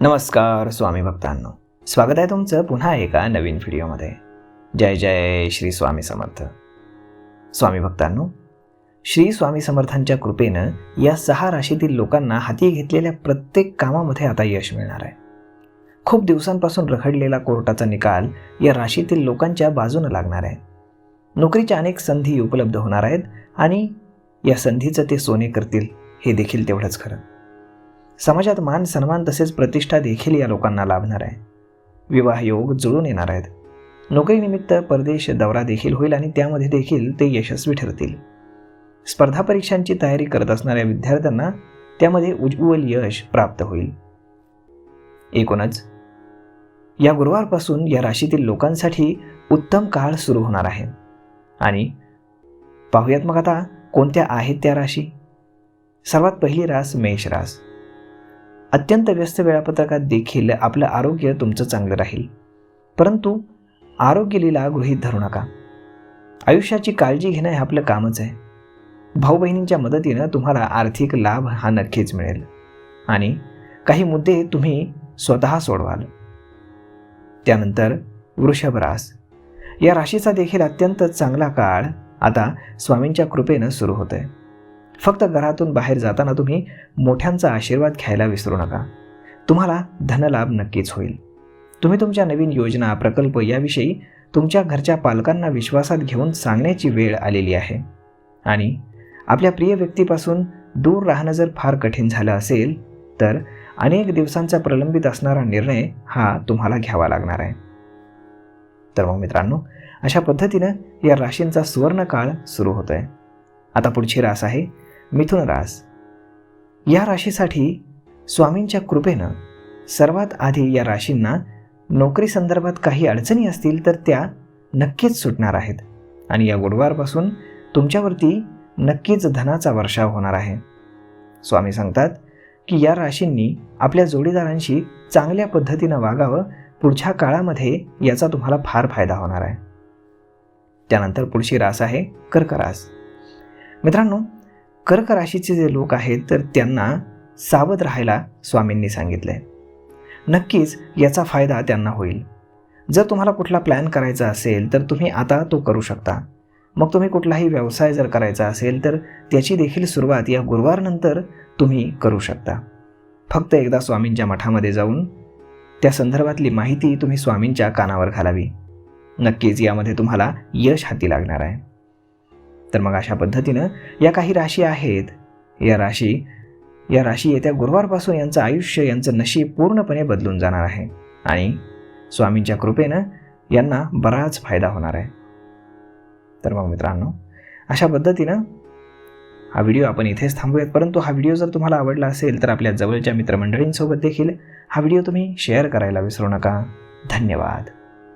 नमस्कार स्वामी भक्तांनो. स्वागत आहे तुमचं पुन्हा एका नवीन व्हिडिओमध्ये. जय जय श्री स्वामी समर्थ. स्वामी भक्तांनो श्री स्वामी समर्थांच्या कृपेनं या सहा राशीतील लोकांना हाती घेतलेल्या प्रत्येक कामामध्ये आता यश मिळणार आहे. खूप दिवसांपासून रखडलेला कोर्टाचा निकाल या राशीतील लोकांच्या बाजूनं लागणार आहे. नोकरीच्या अनेक संधी उपलब्ध होणार आहेत आणि या संधीचं ते सोने करतील हे देखील तेवढंच खरं. समाजात मान सन्मान तसेच प्रतिष्ठा देखील या लोकांना लाभणार आहे. विवाह योग जुळून येणार आहेत. नोकरीनिमित्त परदेश दौरा देखील होईल आणि त्यामध्ये देखील ते यशस्वी ठरतील. स्पर्धा परीक्षांची तयारी करत असणाऱ्या विद्यार्थ्यांना त्यामध्ये उज्ज्वल यश प्राप्त होईल. एकूणच या गुरुवारपासून या राशीतील लोकांसाठी उत्तम काळ सुरू होणार आहे. आणि पाहुयात मग आता कोणत्या आहेत त्या राशी? सर्वात पहिली रास मेष रास. अत्यंत व्यस्त वेळापत्रकात देखील आपलं आरोग्य तुमचं चांगलं राहील. परंतु आरोग्य लीला गृहीत धरू नका. आयुष्याची काळजी घेणं हे आपलं कामच आहे. भाऊ बहिणींच्या मदतीनं तुम्हाला आर्थिक लाभ हा नक्कीच मिळेल. आणि काही मुद्दे तुम्ही स्वतः सोडवाल. त्यानंतर वृषभ रास. या राशीचा देखील अत्यंत चांगला काळ आता स्वामींच्या कृपेनं सुरू होत आहे फक्त घरातून बाहेर जाताना तुम्ही मोठ्यांचा आशीर्वाद घ्यायला विसरू नका. तुम्हाला धनलाभ नक्कीच होईल. तुम्ही तुमच्या नवीन योजना प्रकल्प याविषयी तुमच्या घरच्या पालकांना विश्वासात घेऊन सांगण्याची वेळ आलेली आहे. आणि आपल्या प्रिय व्यक्तीपासून दूर राहणं जर फार कठीण झालं असेल तर अनेक दिवसांचा प्रलंबित असणारा निर्णय हा तुम्हाला घ्यावा लागणार आहे. तर मग मित्रांनो अशा पद्धतीनं या राशींचा सुवर्ण काळ सुरू होतो आहे आता पुढची रास आहे. मिथुन रास या राशीसाठी स्वामींच्या कृपेनं सर्वात आधी या राशींना नोकरी संदर्भात काही अडचणी असतील तर त्या नक्कीच सुटणार आहेत. आणि या गुरुवारपासून तुमच्यावरती नक्कीच धनाचा वर्षाव होणार आहे. स्वामी सांगतात की या राशींनी आपल्या जोडीदारांशी चांगल्या पद्धतीनं वागावं पुढच्या काळामध्ये याचा तुम्हाला फार फायदा होणार आहे. त्यानंतर पुढची रास आहे कर्क रास मित्रांनो कर्क राशीचे जे लोक आहेत तर त्यांना सावध राहायला स्वामींनी सांगितलंय. नक्कीच याचा फायदा त्यांना होईल. जर तुम्हाला कुठला प्लॅन करायचा असेल तर तुम्ही आता तो करू शकता. मग तुम्ही कुठलाही व्यवसाय जर करायचा असेल तर त्याची देखील सुरुवात या गुरुवारनंतर तुम्ही करू शकता. फक्त एकदा स्वामींच्या मठामध्ये जाऊन त्या संदर्भातली माहिती तुम्ही स्वामींच्या कानावर घालावी. नक्कीच यामध्ये तुम्हाला यश हाती लागणार आहे. तर मग अशा पद्धतीनं या काही राशी आहेत. या राशी या राशी येत्या गुरुवारपासून यांचं आयुष्य यांचं नशीब पूर्णपणे बदलून जाणार आहे. आणि स्वामींच्या कृपेनं यांना बराच फायदा होणार आहे. तर मग मित्रांनो अशा पद्धतीनं हा व्हिडिओ आपण इथेच थांबूयात. परंतु हा व्हिडिओ जर तुम्हाला आवडला असेल तर आपल्या जवळच्या मित्रमंडळींसोबत देखील हा व्हिडिओ तुम्ही शेअर करायला विसरू नका. धन्यवाद.